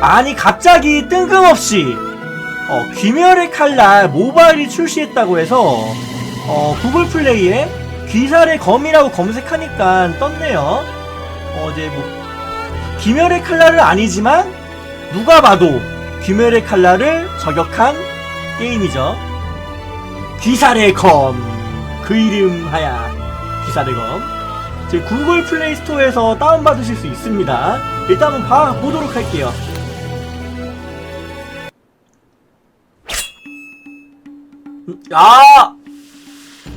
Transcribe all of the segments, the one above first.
아니 갑자기 뜬금없이 어, 귀멸의 칼날 모바일이 출시했다고 해서 어, 구글 플레이에 귀살의 검이라고 검색하니까 떴네요. 어, 이제 뭐 귀멸의 칼날은 아니지만 누가 봐도 귀멸의 칼날을 저격한 게임이죠. 귀살의 검. 그 이름 하야. 귀살의 검. 제 구글 플레이 스토어에서 다운받으실 수 있습니다. 일단 한번 봐보도록 할게요. 야!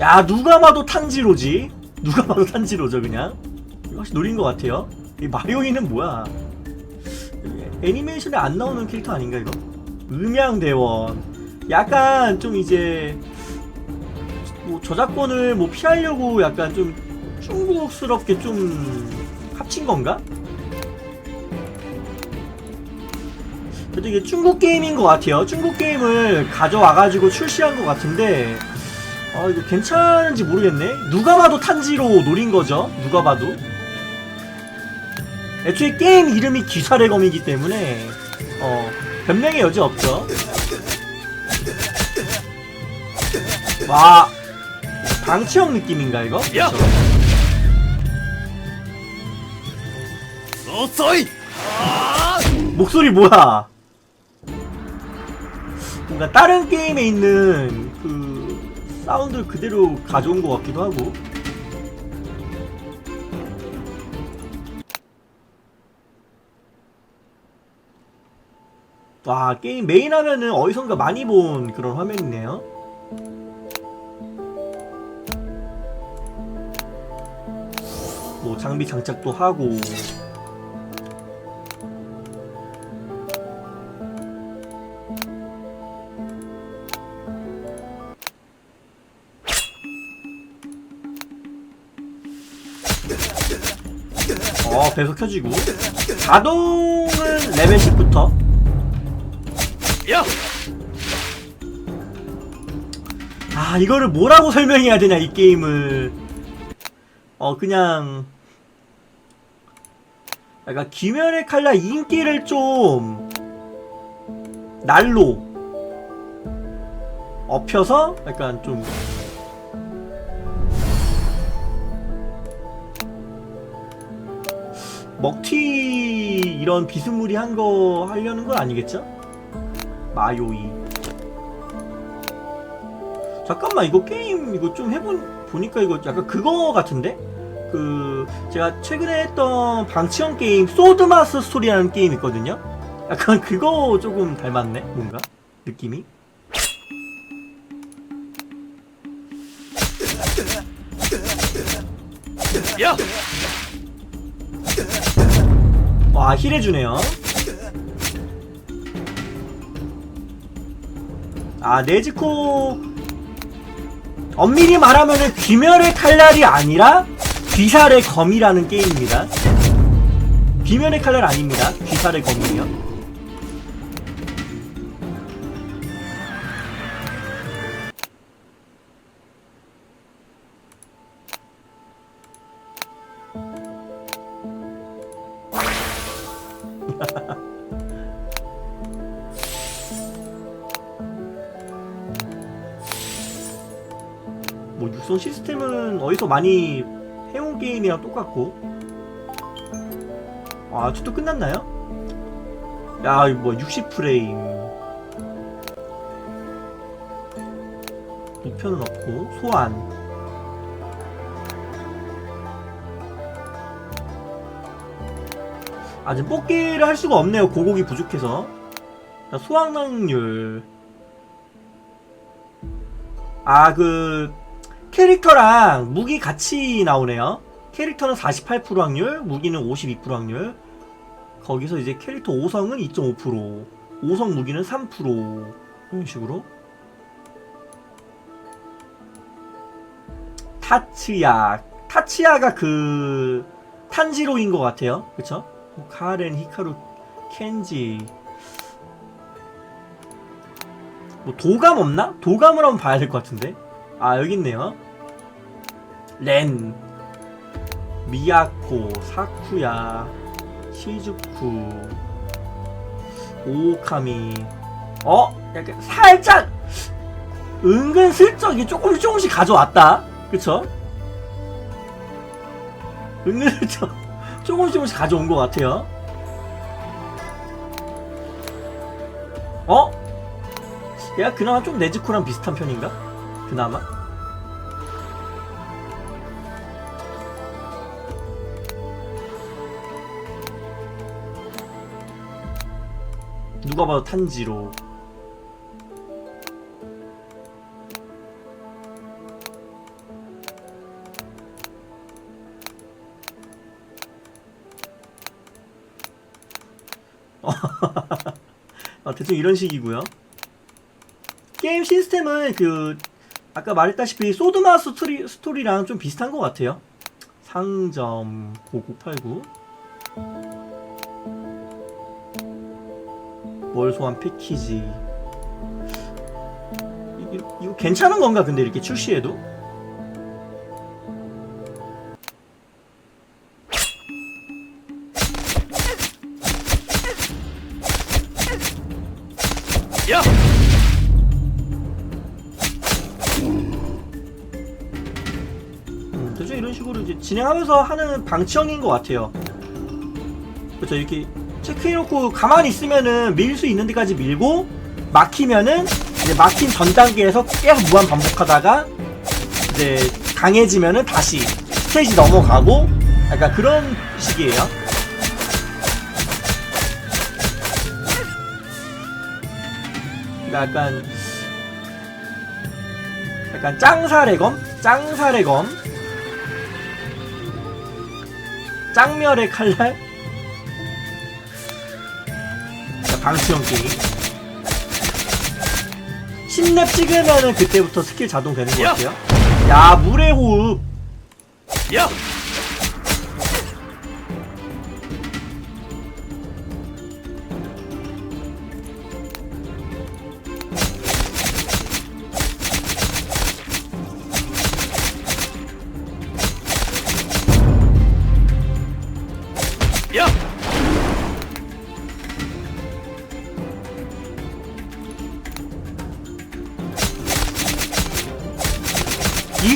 야, 누가 봐도 탄지로지? 누가 봐도 탄지로죠, 그냥? 이거 혹시 노린 것 같아요. 이 마리오이는 뭐야? 애니메이션에 안 나오는 캐릭터 아닌가, 이거? 음양대원. 약간 좀 이제, 뭐 저작권을 뭐 피하려고 약간 좀 중국스럽게 좀 합친 건가? 이게 중국 게임인 것 같아요. 중국 게임을 가져와가지고 출시한 것 같은데, 아, 이거 괜찮은지 모르겠네. 누가 봐도 탄지로 노린 거죠. 누가 봐도. 애초에 게임 이름이 기사의 검이기 때문에, 어, 변명의 여지 없죠. 와, 방치형 느낌인가, 이거? 야! 遅い 목소리 뭐야? 뭔가 다른 게임에 있는 그 사운드 그대로 가져온 것 같기도 하고. 와 게임 메인 하면은 어디선가 많이 본 그런 화면이네요. 뭐 장비 장착도 하고 어 배속 켜지고. 자동은 레벨 10부터. や아 이거를 뭐라고 설명해야 되냐 이 게임을. 어 그냥. 약간 김연의 칼라 인기를 좀 날로 업혀서 약간 좀 먹튀 이런 비스무리한 거 하려는 건 아니겠죠? 마요이. 잠깐만 이거 게임 이거 좀 해본 보니까 이거 약간 그거 같은데? 그 제가 최근에 했던 방치형 게임 소드마스 스토리라는 게임 있거든요? 약간 그거 조금 닮았네 뭔가? 느낌이 와 힐해주네요. 아 네즈코. 엄밀히 말하면은 귀멸의 칼날이 아니라 귀살의 검이라는 게임입니다. 귀멸의 칼날 아닙니다. 귀살의 검이에요 뭐 육성 시스템은 어디서 많이 해온 게임이랑 똑같고. 아 투도 끝났나요? 야 뭐 60프레임. 우편은 없고 소환 아직 뽑기를 할 수가 없네요 고곡이 부족해서 자, 소환 확률 아 그 캐릭터랑 무기 같이 나오네요. 캐릭터는 48% 확률, 무기는 52% 확률. 거기서 이제 캐릭터 5성은 2.5%, 5성 무기는 3% 이런 식으로. 타츠야, 타츠야가 그 탄지로인 것 같아요. 그쵸? 뭐 카렌, 히카루, 켄지. 뭐 도감 없나? 도감을 한번 봐야 될 것 같은데. 아 여기 있네요. 렌, 미야코, 사쿠야, 시즈쿠. 오카미 어? 약간 살짝 은근슬쩍 이게 조금씩 조금씩 가져왔다 그쵸? 은근슬쩍 조금씩 조금씩 가져온 것 같아요 어? 얘가 그나마 좀 네즈코랑 비슷한 편인가? 그나마? 누가 봐도 탄지로 대충 이런 식이고요. 게임 시스템은 그 아까 말했다시피 소드마 스토리, 스토리랑 좀 비슷한 것 같아요. 상점 9989월 소환 패키지. 이, 이- 이거 괜찮은 건가 근데 이렇게 출시해도? 야! 음, 대충 이런 식으로 이제 진행하면서 하는 방치형인 것 같아요. 그렇죠. 이렇게 체크해놓고 가만히 있으면은 밀 수 있는 데까지 밀고 막히면은 이제 막힌 전 단계에서 계속 무한 반복하다가 이제 강해지면은 다시 스테이지 넘어가고 약간 그런 식이에요. 그러니까 약간 약간 짱살의 검? 짱살의 검? 짱멸의 칼날? 자, 방치형 게임 10렙 찍으면은 그때부터 스킬 자동 되는 것 야! 같아요 야 물의 호흡 야! 야!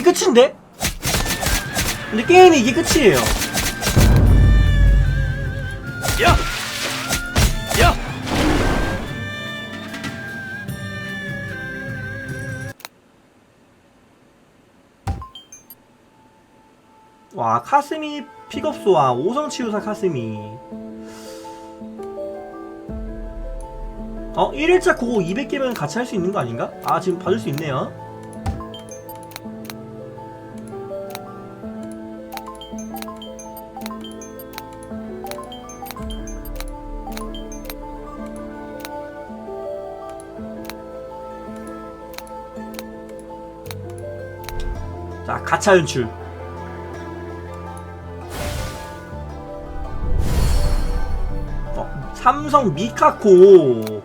이게 끝인데? 근데 게임이 이게 끝이에요 야! 야! 와 카스미 픽업소와 오성치유사 카스미 어? 1일차 그거 200개면 같이 할 수 있는 거 아닌가? 아 지금 받을 수 있네요 자 가차 연출 어, 삼성 미카코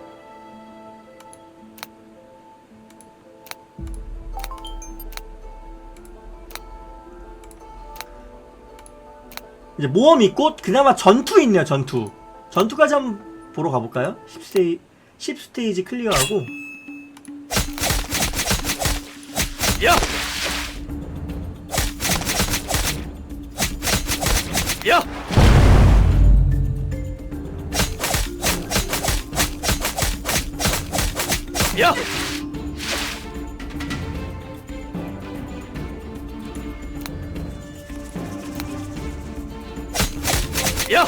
이제 모험 있고 그나마 전투 있네요 전투 전투까지 한번 보러 가볼까요? 10스테이 10스테이지 클리어하고 야! 야! 야! 야!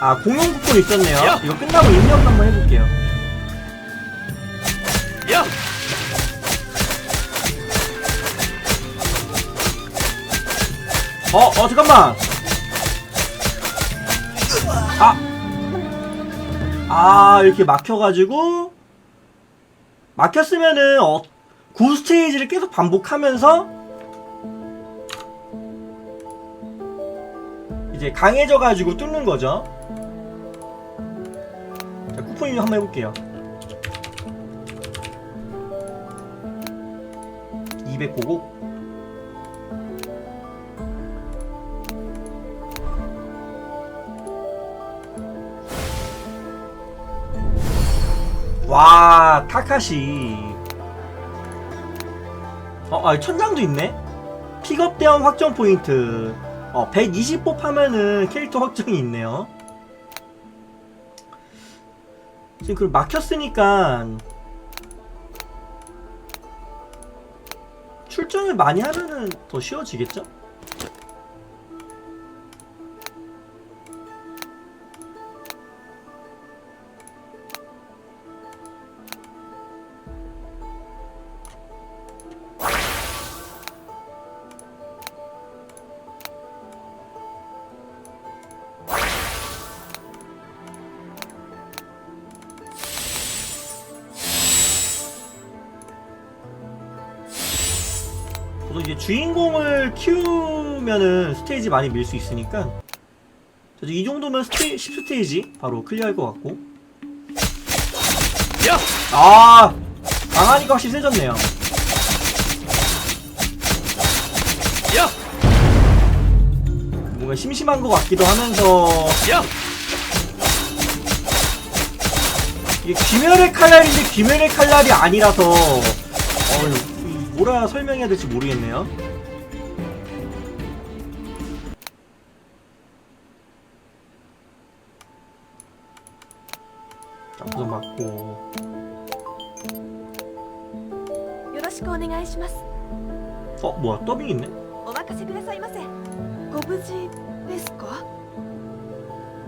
아 공용 쿠폰 있었네요 야! 이거 끝나고 입력 한번 해볼게요 어, 어, 잠깐만. 아. 아, 이렇게 막혀가지고. 막혔으면은, 어, 9스테이지를 계속 반복하면서. 이제 강해져가지고 뚫는 거죠. 자, 쿠폰이 한번 해볼게요. 200 고고. 와 타카시. 어, 아 천장도 있네? 픽업 대형 확정 포인트. 어, 120뽑 하면은 캐릭터 확정이 있네요. 지금 그 막혔으니까 출전을 많이 하면은 더 쉬워지겠죠? 저도 이제 주인공을 키우면은 스테이지 많이 밀 수 있으니까 저도 이 정도면 스테 10스테이지 바로 클리어할 것 같고 야! 아 강하니까 확실히 세졌네요 야! 뭔가 심심한 것 같기도 하면서 야! 이게 귀멸의 칼날인데 귀멸의 칼날이 아니라서 어, 이 뭐라 설명해야 될지 모르겠네요 자 우선 맞고 よろしくお願いします 어 뭐야 더빙 있네 お任せくださいませご無事ですか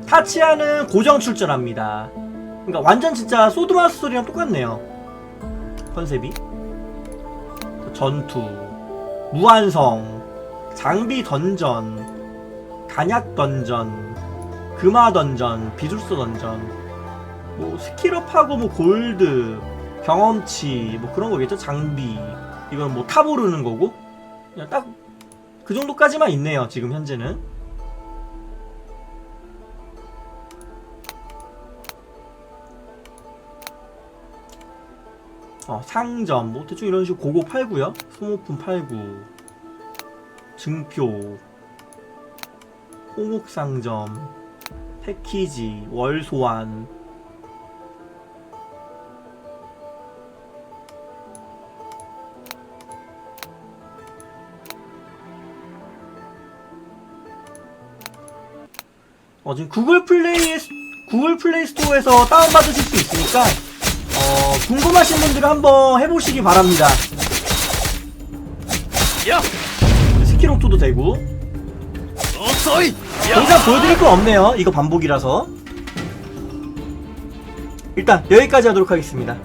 타치아는 고정 출전합니다. 그러니까 완전 진짜 소드마스 소리랑 똑같네요. 컨셉이. 전투, 무한성, 장비 던전, 간약 던전, 금화 던전, 비술소 던전, 뭐 스킬업하고 뭐 골드, 경험치 뭐 그런 거겠죠. 장비. 이건 뭐 타보르는 거고. 그냥 딱 그 정도까지만 있네요. 지금 현재는. 어, 상점, 뭐, 대충 이런 식으로 고고 팔고요? 소모품 팔고, 증표, 홍옥상점, 패키지, 월소환, 어, 지금 구글 플레이, 구글 플레이 스토어에서 다운받으실 수 있으니까, 어, 궁금하신 분들은 한번 해보시기 바랍니다. 야! 스킬옥토도 되고. 어서이! 더 이상 보여드릴 건 없네요. 이거 반복이라서. 일단 여기까지 하도록 하겠습니다.